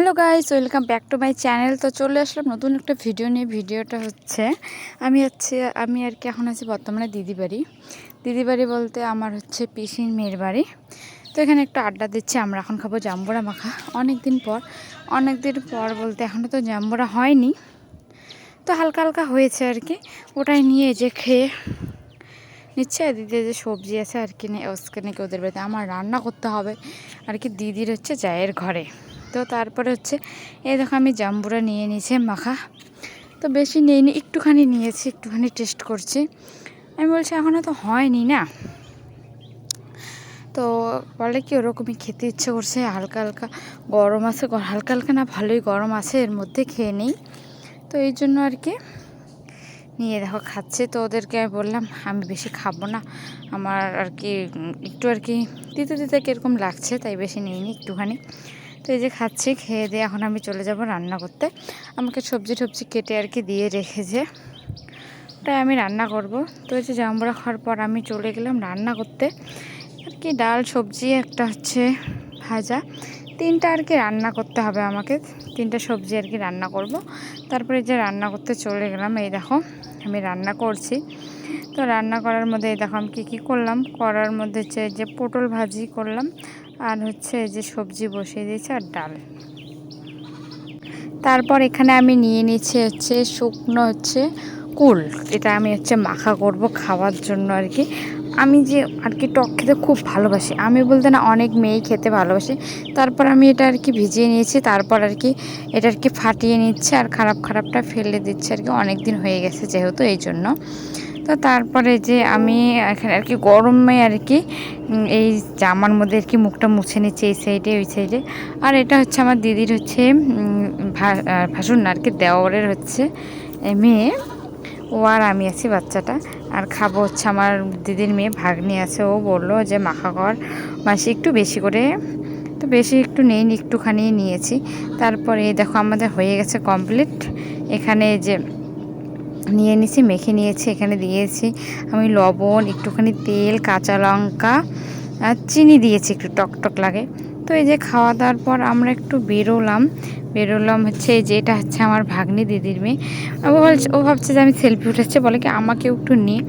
Hello guys, welcome back to my channel. তো চলে আসলাম নতুন একটা ভিডিও নিয়ে। ভিডিওটা হচ্ছে, আমি হচ্ছে, আমি আর কি এখন আছি বর্তমানে দিদি বাড়ি দিদি বাড়ি বলতে আমার হচ্ছে পিসির মেয়ের বাড়ি। তো এখানে একটু আড্ডা দিচ্ছে, আমরা এখন খাব জাম্বুরা মাখা। অনেক দিন পর অনেক দিন পর বলতে এখনও তো জাম্বুরা হয়নি। তো হালকা হালকা হয়েছে আর কি। ওটাই নিয়ে যে খেয়ে নিচ্ছে দিদির যে সবজি আছে আর কি ওসকে নাকি ওদের বাড়িতে আমার রান্না করতে হবে। আর কি দিদির হচ্ছে জায়ের ঘরে। তো তারপরে হচ্ছে, এই দেখো আমি জাম্বুরা নিয়ে নিয়েছি, মাখা। তো বেশি নিইনি, একটুখানি নিয়েছি, একটুখানি টেস্ট করছি। আমি বলছি এখনও তো হয়নি না। তো বলে কি, ওরকমই খেতে ইচ্ছে করছে, হালকা হালকা গরম আছে হালকা হালকা না ভালোই গরম আছে, এর মধ্যে খেয়ে নেই। তো এই জন্য আর কি, নিয়ে দেখো খাচ্ছে। তো ওদেরকে আমি বললাম, আমি বেশি খাব না। আমার আর কি, একটু আর কি দিতে দিতে কীরকম লাগছে, তাই বেশি নিইনি, একটুখানি। তো এই যে খাচ্ছি, খেয়ে দিয়ে এখন আমি চলে যাব রান্না করতে। আমাকে সবজি টবজি কেটে আর কি দিয়ে রেখেছে। তাই আমি রান্না করব। তো এই যে জামবড়া খাওয়ার পর আমি চলে গেলাম রান্না করতে। আর কি ডাল, সবজি, একটা হচ্ছে ভাজা। তিনটা আর কি রান্না করতে হবে আমাকে। তিনটা সবজি আর কি রান্না করব। তারপরে যে রান্না করতে চলে গেলাম। এই দেখো, আমি রান্না করছি। তো রান্না করার মধ্যে এই দেখো আমি কী কী করলাম? করার মধ্যে হচ্ছে যে পটল ভাজি করলাম। আর হচ্ছে যে সবজি বসিয়ে দিয়েছি আর ডাল। তারপর এখানে আমি নিয়ে নিচ্ছি হচ্ছে শুকনো হচ্ছে কুল। এটা আমি হচ্ছে মাখা করব খাওয়ার জন্য আর কি। আমি যে আর কি টক খেতে খুব ভালোবাসি। আমি বলতে না অনেক মেয়েই খেতে ভালোবাসি। তারপর আমি এটা আর কি ভিজিয়ে নিয়েছি। তারপর আর কি এটা আর কি ফাটিয়ে নিচ্ছে আর খারাপ খারাপটা ফেলে দিচ্ছে আর কি। অনেক দিন হয়ে গেছে যেহেতু, এই জন্য। তো তারপরে যে আমি এখানে আর কি গরমে আর কি এই জামার মধ্যে আর কি মুখটা মুছে নিচ্ছে এই সাইডে ওই সাইডে আর এটা হচ্ছে আমার দিদির হচ্ছে ভাসুন আর কি দেওয়ারের হচ্ছে মেয়ে। ও আর আমি আছি বাচ্চাটা। আর খাব হচ্ছে আমার দিদির মেয়ে, ভাগ্নি আছে। ও বলল যে, মাখা কর। মাসি একটু বেশি করে, তো বেশি একটু নেই, একটুখানি নিয়েছি। তারপরে দেখো আমাদের হয়ে গেছে কমপ্লিট এখানে যে নিয়ে নিয়েছি মেখে নিয়েছি, এখানে দিয়েছি। আমি লবণ, একটুখানি তেল, কাঁচা লঙ্কা, আর চিনি দিয়েছি, একটু টক টক লাগে। তো এই যে খাওয়া দাওয়ার পর আমরা একটু বেরোলাম। বেরোলাম হচ্ছে যে এটা হচ্ছে আমার ভাগ্নি দিদির মেয়ে। ও বলছে, ও ভাবছে যে আমি সেলফি উঠেছে, বলে কি আমাকেও একটু নিয়ে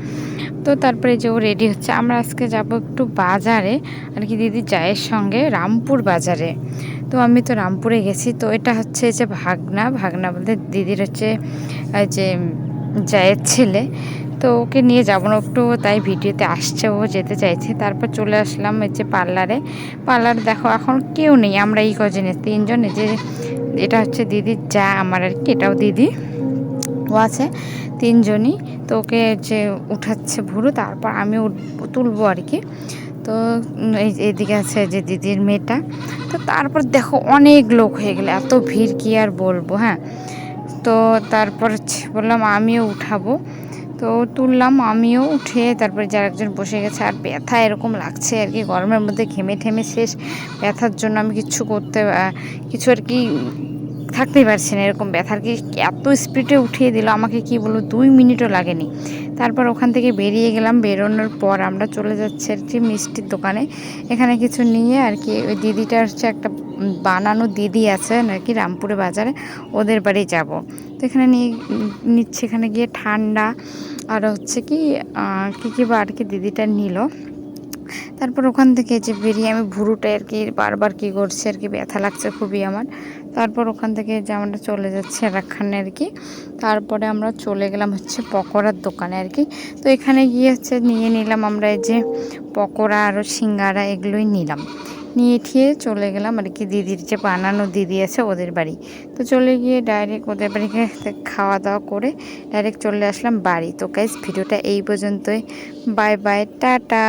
তো তারপরে যে ও রেডি হচ্ছে। আমরা আজকে যাব একটু বাজারে, আর কি দিদির জায়ের সঙ্গে রামপুর বাজারে। তো আমি তো রামপুরে গেছি। তো এটা হচ্ছে যে ভাগনা। ভাগনা বলতে দিদির হচ্ছে যে জায়ের ছেলে, তো ওকে নিয়ে যাব না, একটু তাই ভিডিওতে আসছে, ও যেতে চাইছে। তারপর চলে আসলাম হচ্ছে পার্লারে। পার্লার দেখো, এখন কেউ নেই, আমরা এই কজনে তিনজন। যে এটা হচ্ছে দিদির যা আমার আর কি, এটাও দিদি। ও আছে, তিনজনই। তো ওকে যে উঠাচ্ছে ভুরু, তারপর আমি তুলবো আর কি। তো এই এদিকে আছে যে দিদির মেয়েটা। তো তারপর দেখো, অনেক লোক হয়ে গেলে, এত ভিড় কি আর বলব হ্যাঁ? তো তারপর বললাম আমিও উঠাবো। তো তুললাম, আমিও উঠে তারপরে যার একজন বসে গেছে, আর ব্যথা এরকম লাগছে আর কি, গরমের মধ্যে ঘেমে ঠেমে শেষ। ব্যথার জন্য আমি কিছু করতে কিছু আর কি থাকতেই পারছি না, এরকম ব্যথার কি এত স্পিডে উঠিয়ে দিল, আমাকে কি বলব, দুই মিনিটও লাগেনি। তারপর ওখান থেকে বেরিয়ে গেলাম, বেরোনোর পর আমরা চলে যাচ্ছি আর কি মিষ্টির দোকানে। এখানে কিছু নিয়ে আর কি ওই দিদিটা হচ্ছে একটা বানানো দিদি আছে নাকি রামপুরে বাজারে, ওদের বাড়ি যাব। তো এখানে নিয়ে নিচ্ছে, এখানে গিয়ে ঠান্ডা, আর হচ্ছে কি কী কী বা আর কি দিদিটা নিল। তারপর ওখান থেকে যে বেরিয়ে আমি ভুরুটা আর কি বারবার কী করছে আর কি ব্যথা লাগছে খুবই আমার। তারপর ওখান থেকে যে আমরা চলে যাচ্ছি একখানে আর কি, তারপরে আমরা চলে গেলাম হচ্ছে পকোড়ার দোকানে আর কি। তো এখানে গিয়ে হচ্ছে নিয়ে নিলাম আমরা এই যে পকোড়া আরও সিঙ্গারা এগুলোই নিলাম। নিয়ে ঠিয়ে চলে গেলাম আর কি দিদির যে বানানো দিদি আছে ওদের বাড়ি। তো চলে গিয়ে ডাইরেক্ট ওদের বাড়িতে খাওয়া দাওয়া করে ডাইরেক্ট চলে আসলাম বাড়ি। তো গাইজ ভিডিওটা এই পর্যন্তই। Bye bye, tata.